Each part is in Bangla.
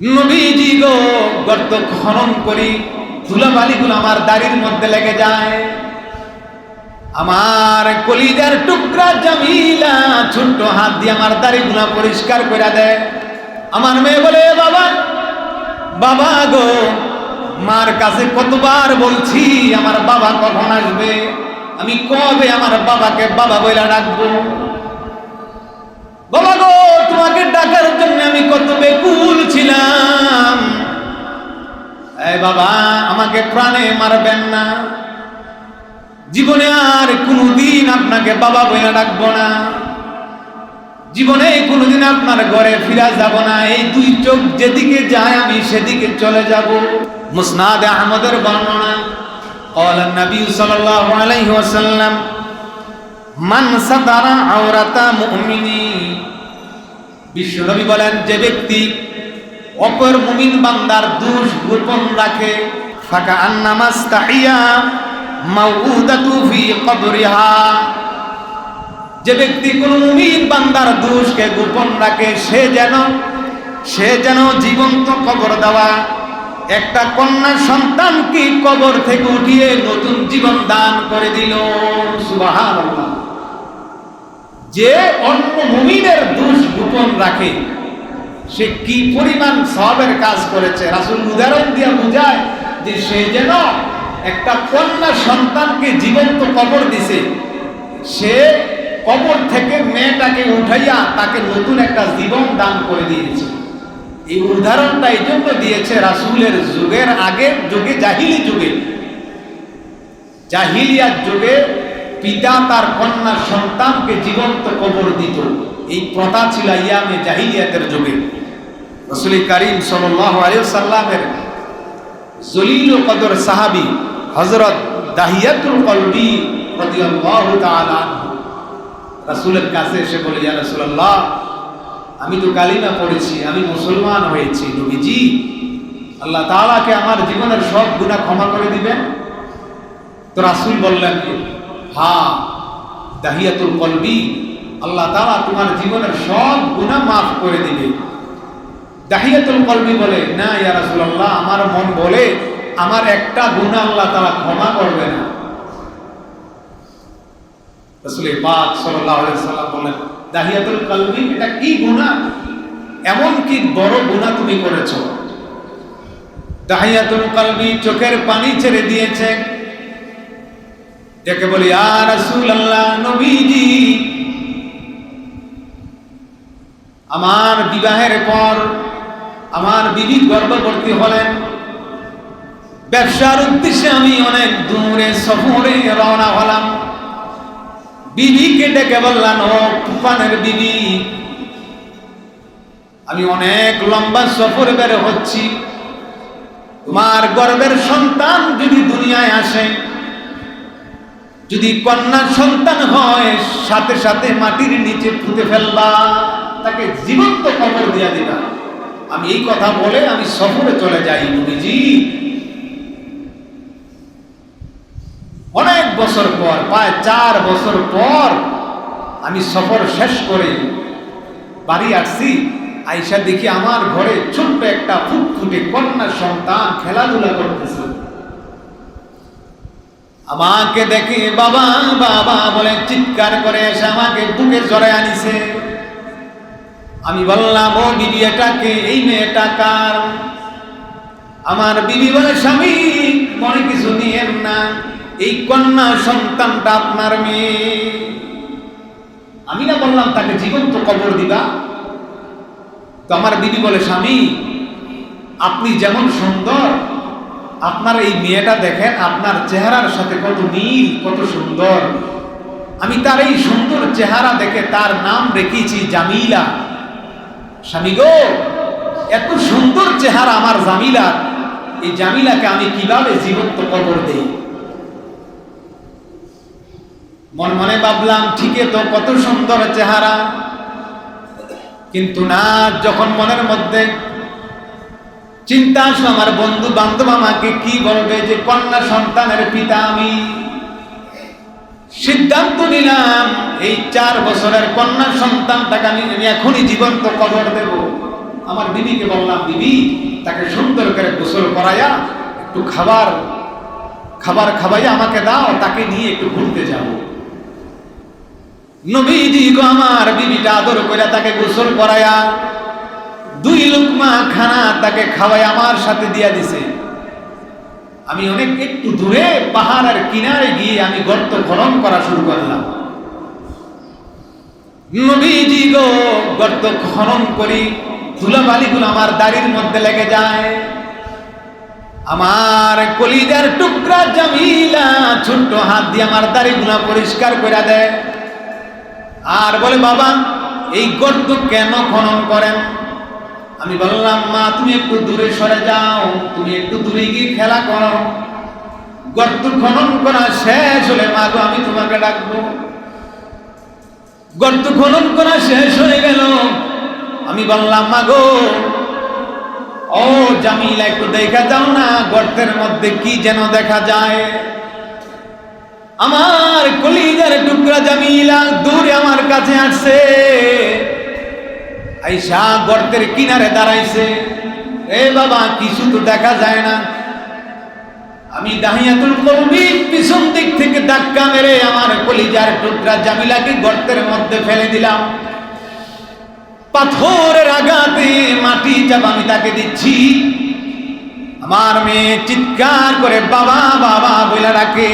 নবীজি গো গর্ত খনন করি। ধুলাবালিগুলো আমার দাড়ির মধ্যে লেগে যায়। আমার কলিজার টুকরা জামিলা ছোট্ট হাত দিয়ে আমার দাড়িগুলো পরিষ্কার করে দেয়। আমার মেয়ে বলে, বাবা বাবা গো, মার কাছে কতবার বলছি, আমার বাবা কখন আসবে? আমি কবে আমার বাবাকে বাবা বইলা ডাকবো বাবা গো তোমাকে ডাকার জন্য আমি কত বেকুল ছিলাম এই বাবা আমাকে প্রাণে মারবেন না জীবনে আর কোনোদিন আপনাকে বাবা বইলা ডাকবো না জীবনে কোনোদিন আপনার ঘরে ফিরা যাব না এই দুই চোখ যেদিকে যায় আমি সেদিকে চলে যাব মুসনাদ আহমদের বর্ণনা قال النبي صلى الله عليه وسلم মান সাতারা আওরাতা মুমিনি। বিশ্বনবী বলেন, যে ব্যক্তি অপর মুমিন বান্দার দোষ গোপন রাখে, ফাকা আন্নামাস্তাহিয়া মাউদাতু ফি কবরিহা। যে ব্যক্তি কোন মুমিন বান্দার দোষকে গোপন রাখে, সে যেন সে যেন জীবন্ত কবর দেওয়া, একটা কন্যা সন্তানকে কবর থেকে উঠিয়ে নতুন জীবন দান করে দিল। সুবহানাল্লাহ। যে অন্য মুমিনের দোষ গোপন রাখে, সে কি পরিমাণ সবের কাজ করেছে? রাসুল উদাহরণ দিয়ে বোঝায় যে সে যেন একটা কন্যা সন্তানকে জীবন্ত কবর দিছে। সে কবর থেকে মেয়েটাকে উঠাইয়া তাকে নতুন একটা জীবন দান করে দিয়েছে। এই উদাহরণটা এই জন্য দিয়েছে রাসুলের যুগের আগের যুগে জাহিলি যুগে। জাহিলিয়ার যুগে পিতা তার কন্যা সন্তানকে জীবন্ত কবর দিত। এই প্রথা ছিল ইয়ামে জাহিলিয়াতের যুগে। রসুল করিম সাল্লামের জলিল কদর সাহাবি হজরত দাহিয়াতুল কলবি রাসূলের কাছে এসে বলে, ইয়া রাসূলুল্লাহ, আমি তো কালিমা পড়েছি, আমি মুসলমান হয়েছি, নবীজি। আল্লাহ তালাকে আমার জীবনের সব গুনাহ ক্ষমা করে দিবেন? তো রাসূল বললেন হ্যাঁ দাহিয়াতুল কলবি, আল্লাহ তাআলা তোমার জীবনের সব গুনাহ মাফ করে দিবে। দাহিয়াতুল কলবি বলে, না, ইয়া রাসূলুল্লাহ, আমার মন বলে, আমার একটা গুনাহ আল্লাহ তাআলা ক্ষমা করবে না। রাসূল পাক আলাইহি সাল্লাম বলেন দাহিয়াতুল কলবি, এটা কি গুনাহ? এমন কি বড় গুনাহ তুমি করেছ? দাহিয়াতুল কলবি চোখের পানি ছেড়ে দিয়েছে যাকে বলি আর আমার বিবাহের পর আমার বিবি গর্ভবতী হলেন। ব্যবসার উদ্দেশ্যে আমি অনেক দূরে, সফরে রওনা হলাম। বিবিকে ডেকে বললাম, ও তুফানের বিবি, আমি অনেক লম্বা সফরে বের হচ্ছি। তোমার গর্বের সন্তান যদি দুনিয়ায় আসে যদি কন্যা সন্তান হয়, সাথে সাথে মাটির নিচে পুঁতে ফেলবা, তাকে জীবন্ত কবর দিয়া দিবা। আমি এই কথা বলে আমি সফরে চলে যাই, নবীজি। অনেক বছর পর, প্রায় চার বছর পর আমি সফর শেষ করে বাড়ি আসছি। আইসা দেখি আমার ঘরে ছোট্ট একটা ফুটফুটে কন্যা সন্তান খেলাধুলা করতেছে। আমাকে দেখে বাবা বাবা বলে চিৎকার করে এসে আমাকে বুকে জড়ায় আনিছে। আমি বললাম, ও বিবি এটাকে এই মেয়েটা কার? আমার বিবি বলে, স্বামী, মনে কিছু নিয়েন না। এই কন্যা সন্তানটা আপনার মেয়ে। আমি না বললাম, তাকে জীবন্ত কবর দিবা? তো আমার বিবি বলে, স্বামী, আপনি যেমন সুন্দর আপনার এই মেয়েটা দেখেন, আপনার চেহারার সাথে কত নীল, কত সুন্দর। আমি তার এই সুন্দর চেহারা দেখে তার নাম রেখেছি জামিলা। স্বামী গো, এত সুন্দর চেহারা আমার জামিলার। এই জামিলাকে আমি কীভাবে জীবন্ত কবর দেই? মন মনে ভাবলাম, ঠিকই তো, কত সুন্দর চেহারা। কিন্তু না, যখন মনের মধ্যে চিন্তা আসলো আমার বন্ধু বান্ধব আমাকে কি বলবে যে কন্যা সন্তানের পিতা আমি? সিদ্ধান্ত নিলাম, এই চার বছরের কন্যা সন্তানটাকে আমি এখনই জীবন্ত কবর দেব। আমার বিবিকে বললাম, বিবি, তাকে সুন্দর করে গোসল করাইয়া একটু খাবার খাবার খাওয়াইয়া আমাকে দাও, তাকে নিয়ে একটু ঘুরতে যাব। নবীজি গো, আমার বিবিটা আদর করে তাকে গোসল করাইয়া দুই লুকমা খানা তাকে খাওয়াই আমার সাথে দিয়া দিছে। আমি অনেক একটু দূরে পাহাড়ের কিনারে গিয়ে আমি গর্ত খনন করা শুরু করলাম। নবীজি গো, গর্ত খনন করি, ধুলাবালিগুলো আমার দাড়ির মধ্যে লেগে যায়। আমার কলিজার টুকরা জামিলা ছোট্ট হাত দিয়ে আমার দাড়িগুলো পরিষ্কার করে দেয়। আর বলে, বাবা, এই গর্ত কেন খনন করেন? আমি বললাম, মা, তুমি একটু দূরে সরে যাও, তুমি একটু দূরে গিয়ে খেলা করো। গর্ত খনন করা শেষ হলে, মা গো, আমি তোমাকে ডাকবো। গর্ত খনন করা শেষ হয়ে গেল। আমি বললাম, মা গো, ও জামিলা, একটু দেখা যাও না, গর্তের মধ্যে কি যেন দেখা যায়? আমার কলিজার টুকরা জামিলা দূরে আমার কাছে আসছে। আইসা গর্তের কিনারে দাঁড়াইছে। এ বাবা, কিছু তো দেখা যায় না। আমি দাহিয়াতুল কলবি পিছন দিক থেকে ধাক্কা মেরে আমার কলিজার টুকরা জামিলাকে গর্তের মধ্যে ফেলে দিলাম। পাথরের আঘাতে মাটি চাপ আমি তাকে দিচ্ছি। আমার মেয়ে চিৎকার করে, বাবা বাবা, বলে রাখে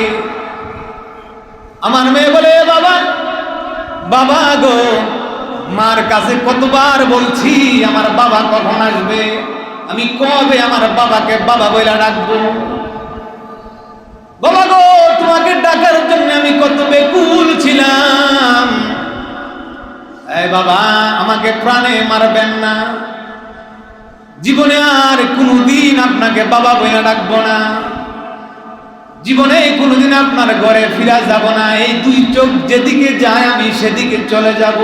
আমার মেয়ে বলে, বাবা বাবা গো। মার কাছে কতবার বলছি, আমার বাবা কখন আসবে? আমি কবে আমার বাবাকে বাবা বইলা ডাকবো? বাবা গো, তোমাকে ডাকার জন্য আমি কত বেকুল ছিলাম। এই বাবা, আমাকে প্রাণে মারবেন না। জীবনে আর কোনোদিন আপনাকে বাবা বইলা ডাকবো না। জীবনে কোনোদিন আপনার ঘরে ফিরা যাব না। এই দুই চোখ যেদিকে যায়, আমি সেদিকে চলে যাব।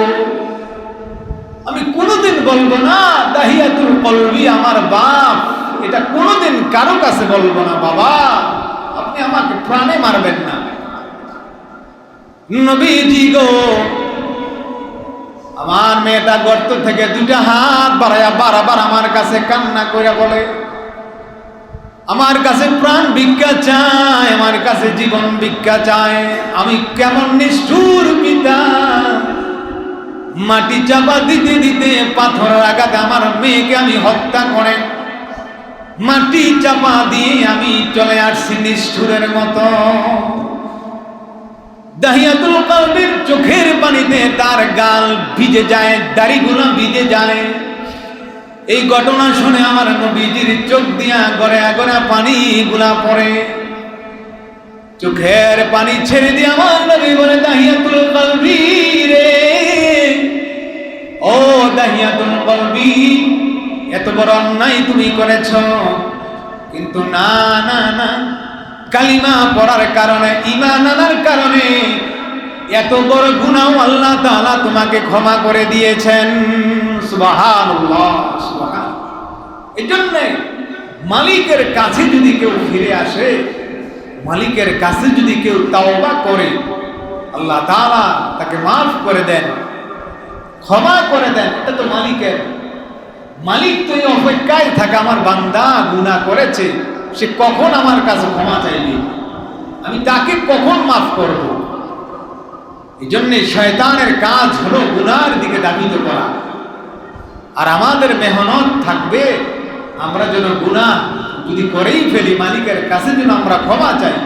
আমি কোনোদিন বলব না, দাহিয়াতুল কলবি আমার বাপ। এটা কোনোদিন কারও কাছে বলব না, বাবা, আপনি আমাকে প্রাণে মারবেন না। নবীজি গো, আমার মেয়েটা গর্ত থেকে দুইটা হাত বাড়াইয়া বারবার আমার কাছে কান্না করে বলে, আমার কাছে প্রাণ ভিক্ষা চায়, আমার কাছে জীবন ভিক্ষা চায়, আমি কেমন নিষ্ঠুর পিতা? মাটি চাপা দিতে দিতে পাথরের আঘাতে আমার মেয়েকে আমি হত্যা করে। মাটি চাপা দিয়ে আমি চলে আসছি নিষ্ঠুরের মতো। দাহিয়াতুল কলবের চোখের পানিতে তার গাল ভিজে যায়, দাড়িগুলো ভিজে যায়। এই ঘটনা শুনে আমার নবীজির চোখ দিয়া গড়ে গড়ে পানি গুলা পড়ে। চোখের পানি ছেড়ে দিয়ে আমার নবী বলে, দাহিয়াতুল কলবি রে কলবি, এত বড় অন্যায় তুমি করেছ। কিন্তু না না না, কালিমা পড়ার কারণে ইমান আনার কারণে এত বড় গুনাও আল্লাহ তাআলা তোমাকে ক্ষমা করে দিয়েছেন। সুবহানাল্লাহ সুবহান এই জন্য মালিকের কাছে যদি কেউ ফিরে আসে, মালিকের কাছে যদি কেউ তাওবা করে, আল্লাহ তাআলা তাকে মাফ করে দেন। ক্ষমা করে দেন, এটা তো মালিকের। মালিক তো এই অপেক্ষায় থাকে, আমার বান্দা গুনাহ করেছে, সে কখন আমার কাছে ক্ষমা চাইবে? আমি তাকে কখন মাফ করব? এই জন্যে শয়তানের কাজ হলো গুনার দিকে দাবিত করা। আর আমাদের মেহনত থাকবে, আমরা যেন গুনাহ যদি করেই ফেলি, মালিকের কাছে যেন আমরা ক্ষমা চাই।